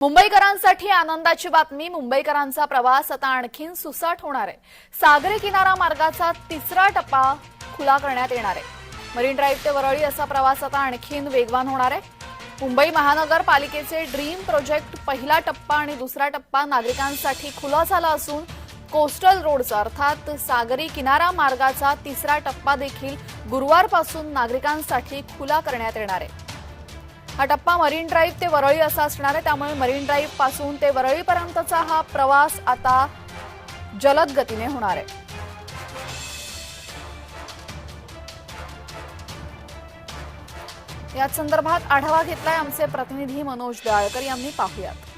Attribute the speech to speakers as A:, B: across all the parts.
A: मुंबईकरांसाठी आनंदाची बातमी. मुंबईकरांचा प्रवास आता आणखीन सुसाट होणार आहे. सागरी किनारा मार्गाचा तिसरा टप्पा खुला करण्यात येणार आहे. मरीन ड्राईव्ह ते वरळी असा प्रवास आता आणखीन वेगवान होणार आहे. मुंबई महानगरपालिकेचे ड्रीम प्रोजेक्ट पहिला टप्पा आणि दुसरा टप्पा नागरिकांसाठी खुला झाला असून कोस्टल रोडचा अर्थात सागरी किनारा मार्गाचा तिसरा टप्पा देखील गुरुवारपासून नागरिकांसाठी खुला करण्यात येणार आहे. हा टप्पा मरीन ड्राईव्ह ते वरळी असा असणार आहे. त्यामुळे मरीन ड्राईव्हपासून ते वरळीपर्यंतचा हा प्रवास आता जलद गतीने होणार आहे. याच संदर्भात आढावा घेतलाय आमचे प्रतिनिधी मनोज दयाळकर यांनी पाहूयात.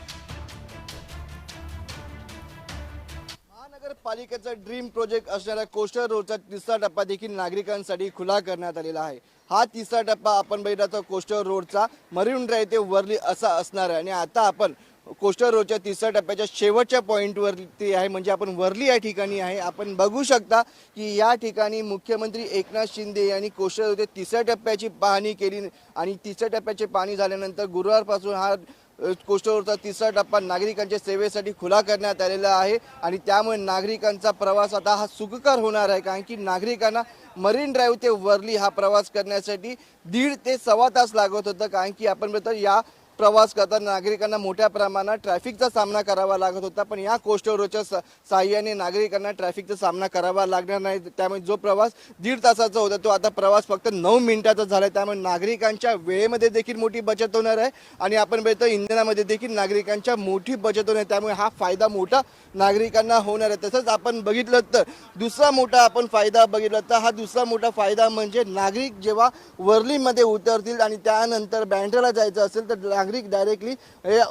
B: पालिकेचा ड्रीम प्रोजेक्ट असणाऱ्या कोस्टर रोडचा तिसरा टप्पा देखील नागरिकांसाठी खुला करण्यात आलेला आहे. हा तिसरा टप्पा आपण बघितला तर कोस्टर रोडचा मरीन ड्राईव्ह ते वरली असा असणार आहे. आणि आता आपण कोस्टर रोडच्या तिसऱ्या टप्प्याच्या शेवटच्या पॉईंटवरती आहे म्हणजे आपण वरली या ठिकाणी आहे. आपण बघू शकता की या ठिकाणी मुख्यमंत्री एकनाथ शिंदे यांनी कोस्टर रोडच्या तिसऱ्या टप्प्याची पाहणी केली. आणि तिसऱ्या टप्प्याची पाहणी झाल्यानंतर गुरुवारपासून हा कोष्टवरचा तिसरा टप्पा नागरिकांच्या सेवेसाठी खुला करण्यात आलेला आहे आणि त्यामुळे नागरिकांचा प्रवास आता हा सुखकर होणार आहे कारण की नागरिकांना मरीन ड्राईव्ह ते वर्ली हा प्रवास करण्यासाठी दीड ते सव्वा तास लागत होतं कारण की आपण या प्रवास करताना नागरिकांना मोठ्या प्रमाणात ट्रॅफिकचा सामना करावा लागत होता. पण या कोस्टर रोडच्या साह्याने नागरिकांना ट्रॅफिकचा सामना करावा लागणार नाही. त्यामुळे जो प्रवास दीड तासाचा होता तो आता प्रवास फक्त नऊ मिनिटाचा झाला आहे त्यामुळे नागरिकांच्या वेळेमध्ये देखील मोठी बचत होणार आहे. आणि आपण बघतो इंधनामध्ये देखील नागरिकांच्या मोठी बचत होणार आहे. त्यामुळे हा फायदा मोठा नागरिकांना होणार आहे. तसंच आपण बघितलं तर दुसरा मोठा आपण फायदा बघितला तर हा दुसरा मोठा फायदा म्हणजे नागरिक जेव्हा वर्लीमध्ये उतरतील आणि त्यानंतर बँड्राला जायचं असेल तर नागरिक डायरेक्टली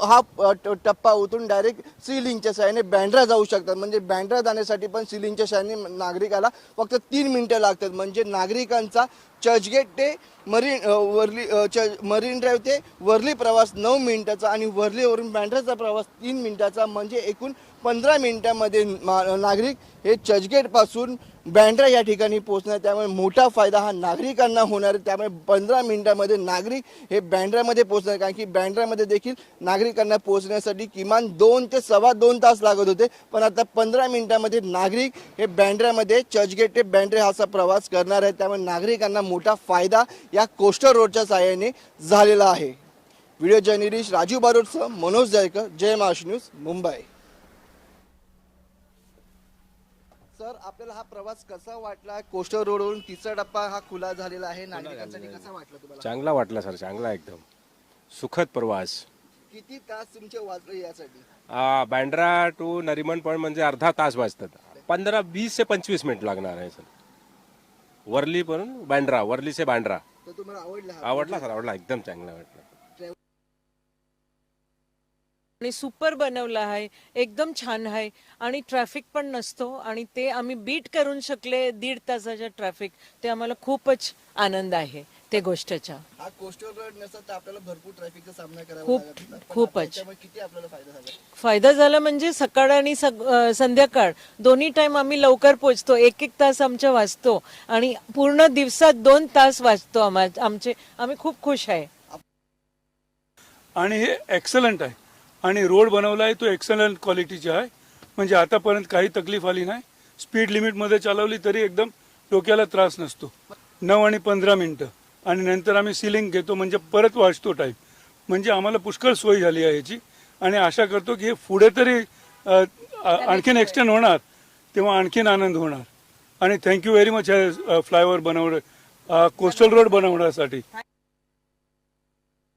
B: हा टप्पा उतरून डायरेक्ट सिलिंगच्या साहाय्याने बँड्रा जाऊ शकतात. म्हणजे बँड्रा जाण्यासाठी पण सिलिंगच्या साहाय्याने नागरिकाला फक्त तीन मिनिटं लागतात. म्हणजे नागरिकांचा चर्चगेट ते मरीन वरली च मरीन ड्राईव्ह ते वरली प्रवास नऊ मिनिटाचा आणि वरलीवरून बँड्राचा प्रवास तीन मिनिटाचा म्हणजे एकूण पंधरा मिनिटामध्ये मा- नागरिक हे चर्चगेटपासून बँड्रा या ठिकाणी पोहोचणार. त्यामुळे मोठा फायदा हा नागरिकांना होणार. आहे त्यामुळे पंधरा मिनिटामध्ये नागरिक हे बँड्रामध्ये पोहोचणार. कारण की बँड्रामध्ये देखील नागरिकांना पोहोचण्यासाठी किमान दोन ते सव्वा दोन तास लागत होते. पण आता पंधरा मिनिटामध्ये नागरिक हे बँड्रामध्ये चर्चगेट ते बँड्रे हा असा प्रवास करणार आहे त्यामुळे नागरिकांना मोठा फायदा या कोस्टर रोडच्या साहाय्याने झालेला आहे. व्हिडिओ जर्नलिस्ट राजू बारोडसह मनोज जयकर जय महाराष्ट्र न्यूज मुंबई. सर आपल्याला हा प्रवास कसा वाटला? कोस्टर रोडवरून तिसरा टप्पा हा खुला झालेला आहे. नागरिकांसाठी कसा वाटला तुम्हाला?
C: चांगला वाटला सर चांगला एकदम. सुखद प्रवास.
B: किती तास तुमचे वाजले यासाठी?
C: आ, बँड्रा टू नरिमन पॉईंट म्हणजे अर्धा तास वाजतात. पंधरा वीस ते पंचवीस मिनिट लागणार आहे सर. वर्ली पण बँड्रा वर्ली से बँड्रा
B: तर तुम्हाला आवडला हा
C: आवडला सर आवडला एकदम चांगला वाटला.
D: आणि सुपर बनवलं आहे एकदम छान आहे. आणि ट्रॅफिक पण नसतो आणि ते आम्ही बीट करून शकले दीड तासाच्या ट्रॅफिक ते आम्हाला खूपच आनंद आहे. ते गोष्टचा
B: हा कोस्टर रोड नसता तर आपल्याला भरपूर ट्रॅफिकचा सामना करावा
D: खूप-
B: लागत होता. पण
D: खूपच.
B: आता याच्यामुळे किती आपल्याला फायदा झाला?
D: फायदा झाला म्हणजे सकाळ आणि सग- अं, संध्याकाळ. दोन्ही टाइम आम्ही लवकर पोहोचतो. एक एक तास आमच्या वाचतो. आणि पूर्ण दिवसात दोन तास वाचतो आम्हा आमचे आम्ही खूप खुश आहे.
E: आणि हे एक्सलंट आहे. आणि रोड बनवला आहे तो एक्सलंट क्वालिटीचा आहे. म्हणजे आतापर्यंत काही तकलीफ आली नाही. स्पीड लिमिटमध्ये चालवली तरी एकदम डोक्याला त्रास नसतो. नऊ आणि पंधरा मिनटं. आणि नंतर आम्ही सिलिंग घेतो म्हणजे परत वाचतो टाईम म्हणजे आम्हाला पुष्कळ सोय झाली आहे याची. आणि आशा करतो की हे पुढे तरी आणखीन एक्सटेंड होणार तेव्हा आणखीन आनंद होणार. आणि थँक्यू व्हेरी मच हे फ्लायओव्हर बनवणं कोस्टल रोड बनवण्यासाठी.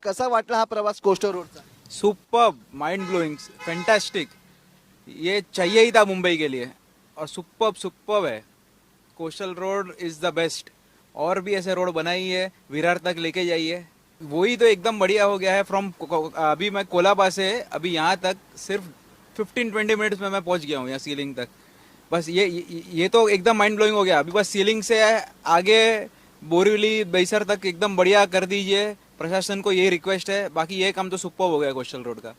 B: कसा वाटला हा प्रवास कोस्टर रोडचा
F: सुपर माइंड ब्लोइंग फैंटास्टिक ये चाहिए ही था मुंबई के लिए। और सुपर सुपर है. Coastal road is the best और भी ऐसे रोड बनाई है विरार तक लेके जाइए वही तो एकदम बढ़िया हो गया है फ्रॉम अभी मैं कोलाबा से अभी यहाँ तक सिर्फ़ 15-20 मिनट्स में मैं पहुँच गया हूँ यहाँ सीलिंग तक। बस ये ये, ये तो एकदम माइंड ब्लोइंग हो गया। अभी बस सीलिंग से आगे बोरीवली बैसर तक एकदम बढ़िया कर दीजिए। प्रशासन को ये रिक्वेस्ट है बाकी ये काम तो सुपर हो गया कोस्टल रोड का।